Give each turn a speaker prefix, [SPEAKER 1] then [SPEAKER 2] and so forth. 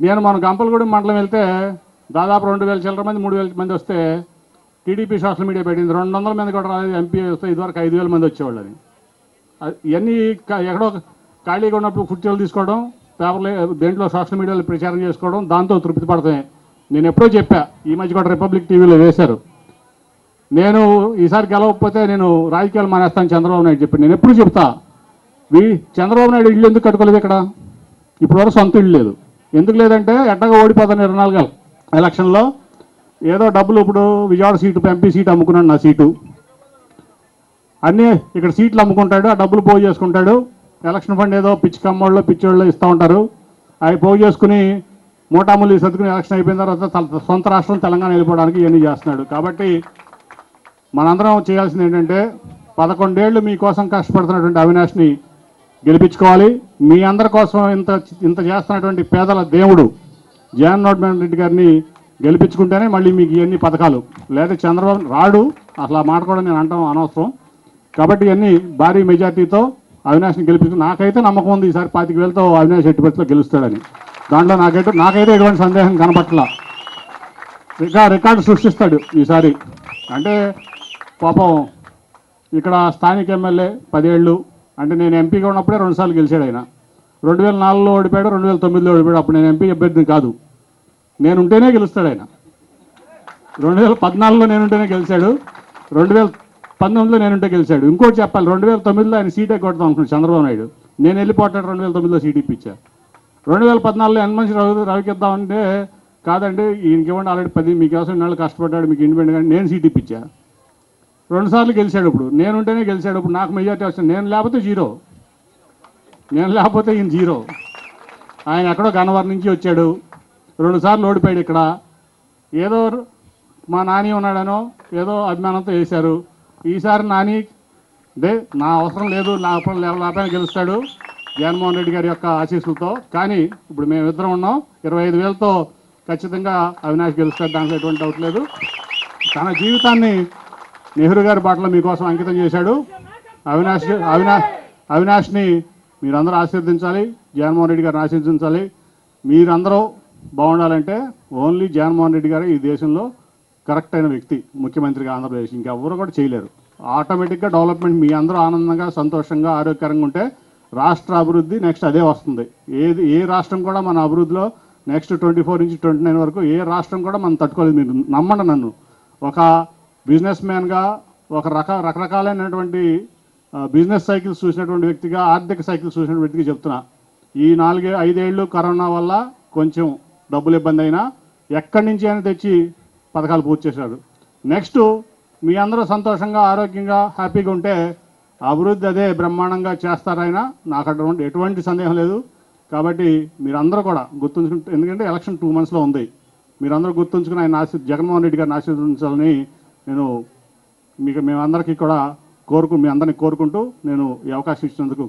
[SPEAKER 1] నేను మన గంపలగూడెం మండలం వెళ్తే దాదాపు రెండు వేల చిల్లర మంది మూడు వేల మంది వస్తే టీడీపీ సోషల్ మీడియా పెట్టింది. రెండు వందల మంది కూడా రాలేదు. ఎంపీ వస్తే ఇదివరకు ఐదు వేల మంది వచ్చేవాళ్ళు అని అది- ఇవన్నీ ఎక్కడో ఖాళీగా ఉన్నప్పుడు కుర్చీలు తీసుకోవడం పేపర్లు దేంట్లో సోషల్ మీడియాలో ప్రచారం చేసుకోవడం దాంతో తృప్తి పడతాయి. నేను ఎప్పుడో చెప్పా ఈ మధ్య కూడా రిపబ్లిక్ టీవీలో వేశారు. నేను ఈసారి గెలవకపోతే నేను రాజకీయాలు మానేస్తాను చంద్రబాబు నాయుడు చెప్పి. నేను ఎప్పుడు చెప్తా వీ చంద్రబాబు నాయుడు ఇల్లు ఎందుకు కట్టుకోలేదు ఇక్కడ? ఇప్పుడు వరకు సొంత ఇల్లు లేదు. ఎందుకు లేదంటే ఎట్టగా ఓడిపోతాను ఇరవై నాలుగు ఎలక్షన్లో ఏదో డబ్బులు ఇప్పుడు విజయవాడ సీటు ఎంపీ సీటు అమ్ముకున్నాడు నా సీటు. అన్నీ ఇక్కడ సీట్లు అమ్ముకుంటాడు ఆ డబ్బులు పోగు చేసుకుంటాడు. ఎలక్షన్ ఫండ్ ఏదో పిచ్చి కమ్మోళ్ళు పిచ్చోళ్ళు ఇస్తూ ఉంటారు. అవి పోగు చేసుకుని మూటాములు సర్దుకుని ఎలక్షన్ అయిపోయిన తర్వాత సొంత రాష్ట్రం తెలంగాణ వెళ్ళిపోవడానికి ఇవన్నీ చేస్తున్నాడు. కాబట్టి మనందరం చేయాల్సింది ఏంటంటే పదకొండేళ్ళు మీకోసం కష్టపడుతున్నటువంటి అవినాష్ని గెలిపించుకోవాలి. మీ అందరి కోసం ఇంత ఇంత చేస్తున్నటువంటి పేదల దేవుడు జగన్మోహన్ రెడ్డి గారిని గెలిపించుకుంటేనే మళ్ళీ మీకు ఇవన్నీ పథకాలు. లేదా చంద్రబాబు రాడు అసలు ఆ మాట కూడా నేను అంటాం అనవసరం. కాబట్టి ఇవన్నీ భారీ మెజార్టీతో అవినాష్ని గెలిపించు నాకైతే నమ్మకం ఉంది ఈసారి పాతిక వేలతో అవినాష్ ఎట్టుబడిలో గెలుస్తాడని. దాంట్లో నాకైతే నాకైతే ఎటువంటి సందేహం కనపట్ల. ఇంకా రికార్డు సృష్టిస్తాడు ఈసారి. అంటే పాపం ఇక్కడ స్థానిక ఎమ్మెల్యే పదేళ్ళు అంటే నేను ఎంపీగా ఉన్నప్పుడే రెండుసార్లు గెలిచాడు ఆయన. రెండు వేల నాలుగులో ఓడిపోయాడు రెండు వేల తొమ్మిదిలో ఓడిపోయాడు. అప్పుడు నేను ఎంపీ అభ్యర్థిని కాదు. నేను ఉంటేనే గెలుస్తాడు ఆయన. రెండు వేల పద్నాలుగులో నేనుంటేనే గెలిచాడు. రెండు వేల పంతొమ్మిదిలో నేనుంటే గెలిచాడు. ఇంకోటి చెప్పాలి రెండు వేల తొమ్మిదిలో ఆయన సీటే కొడతాం అనుకున్నాడు చంద్రబాబు నాయుడు. నేను వెళ్ళిపోతాడు రెండు వేల తొమ్మిదిలో సీట్ ఇప్పించా. రెండు వేల పద్నాలుగులో ఎన్మంచి రవి రవికిద్దామంటే కాదండి ఈయనకి ఇవ్వండి ఆల్రెడీ పది మీకోసం ఇన్నాళ్ళు కష్టపడ్డాడు మీకు ఇండిపెండెంట్ కానీ నేను సీట్ ఇప్పించా. రెండు సార్లు గెలిచాడు ఇప్పుడు. నేను ఉంటేనే గెలిచాడు. ఇప్పుడు నాకు మెజార్టీ వస్తుంది నేను లేకపోతే జీరో నేను లేకపోతే ఈయన జీరో ఆయన ఎక్కడో గన్నవరం నుంచి వచ్చాడు. రెండుసార్లు ఓడిపోయాడు ఇక్కడ. ఏదో మా నాని ఉన్నాడనో ఏదో అభిమానంతో వేశారు. ఈసారి నాని దే నా అవసరం లేదు. నా అవసరం లేకపోయినా గెలుస్తాడు జగన్మోహన్ రెడ్డి గారి యొక్క ఆశీస్సులతో. కానీ ఇప్పుడు మేము ఇద్దరం ఉన్నాం. ఇరవై ఐదు వేలతో ఖచ్చితంగా అవినాష్ గెలుస్తాడు. దాంట్లో ఎటువంటి డౌట్ లేదు. తన జీవితాన్ని నెహ్రూ గారి పాటలు మీకోసం అంకితం చేశాడు. అవినాష్ అవినాష్ అవినాష్ని మీరందరూ ఆశీర్వదించాలి. జగన్మోహన్ రెడ్డి గారిని ఆశీర్వదించాలి. మీరందరూ బాగుండాలంటే ఓన్లీ జగన్మోహన్ రెడ్డి గారు ఈ దేశంలో కరెక్ట్ అయిన వ్యక్తి ముఖ్యమంత్రిగా ఆంధ్రప్రదేశ్. ఇంకెవరు కూడా చేయలేరు. ఆటోమేటిక్గా డెవలప్మెంట్ మీ అందరూ ఆనందంగా సంతోషంగా ఆరోగ్యకరంగా ఉంటే రాష్ట్ర అభివృద్ధి నెక్స్ట్ అదే వస్తుంది. ఏది ఏ రాష్ట్రం కూడా మన అభివృద్ధిలో నెక్స్ట్ ట్వంటీ ఫోర్ నుంచి ట్వంటీ నైన్ వరకు ఏ రాష్ట్రం కూడా మనం తట్టుకోలేదు మీరు. నమ్మండి నన్ను. ఒక బిజినెస్ మ్యాన్గా ఒక రక రకరకాలైనటువంటి బిజినెస్ సైకిల్స్ చూసినటువంటి వ్యక్తిగా ఆర్థిక సైకిల్స్ చూసిన వ్యక్తికి చెప్తున్నా. ఈ నాలుగే ఐదేళ్ళు కరోనా వల్ల కొంచెం డబ్బులు ఇబ్బంది అయినా ఎక్కడి నుంచి అయినా తెచ్చి పథకాలు పూర్తి చేశారు నెక్స్ట్ మీ అందరూ సంతోషంగా ఆరోగ్యంగా హ్యాపీగా ఉంటే అభివృద్ధి అదే బ్రహ్మాండంగా చేస్తారైనా నాకు అటువంటి ఎటువంటి సందేహం లేదు. కాబట్టి మీరందరూ కూడా గుర్తుంచుకుంటే ఎందుకంటే ఎలక్షన్ టూ మంత్స్లో ఉంది. మీరందరూ గుర్తుంచుకుని ఆయన ఆశీ జగన్మోహన్ రెడ్డి గారిని ఆశీర్వదించాలని నేను మీకు మేమందరికీ కూడా కోరుకు మీ అందరినీ కోరుకుంటూ నేను ఈ అవకాశం ఇచ్చినందుకు